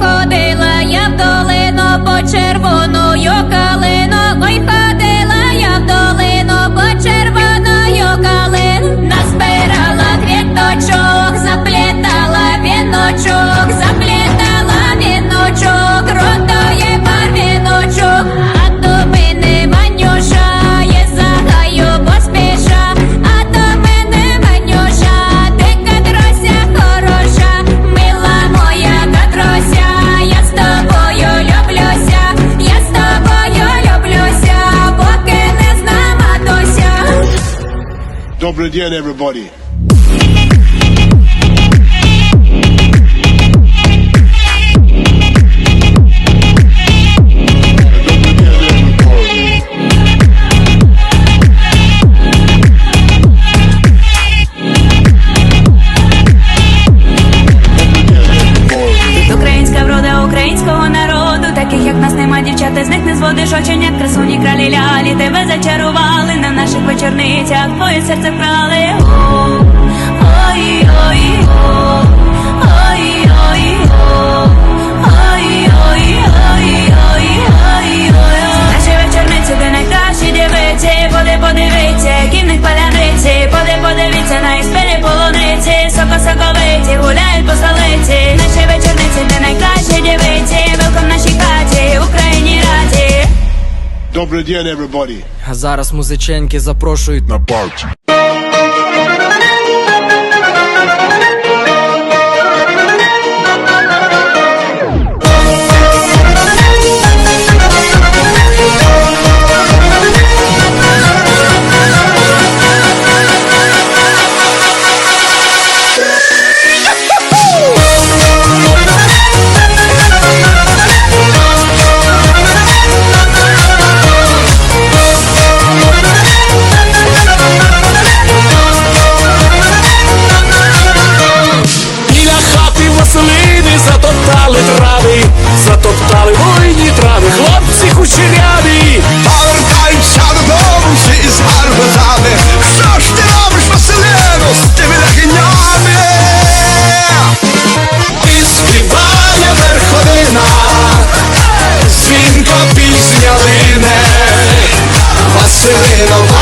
Ходила я в долину по червоною калину. Dobro dien, everybody. Нема дівчата, з них не зводиш оченят, красуні кралі лялі, тебе зачарували на наших вечорницях, твоє серце вкрали. Ой, ой, ой, ой, ой, ой, ой, ой, ой, ой, ой. Наші вечорниці, де найкращі дівиці, поди подивіться, які в них паляниці, поди подивіться на їх спини полуниці, соко соковиті, гуляють по раді. Добрый день, everybody. А зараз музиченки запрошують На парті. Затоптали трави, затоптали воїні трави, хлопці кучеряві повертаються додому всі з гарбатами. Що ж ти робиш, Василину, з тими легенями? І співає верховина, дзвінко пісня лине, Василином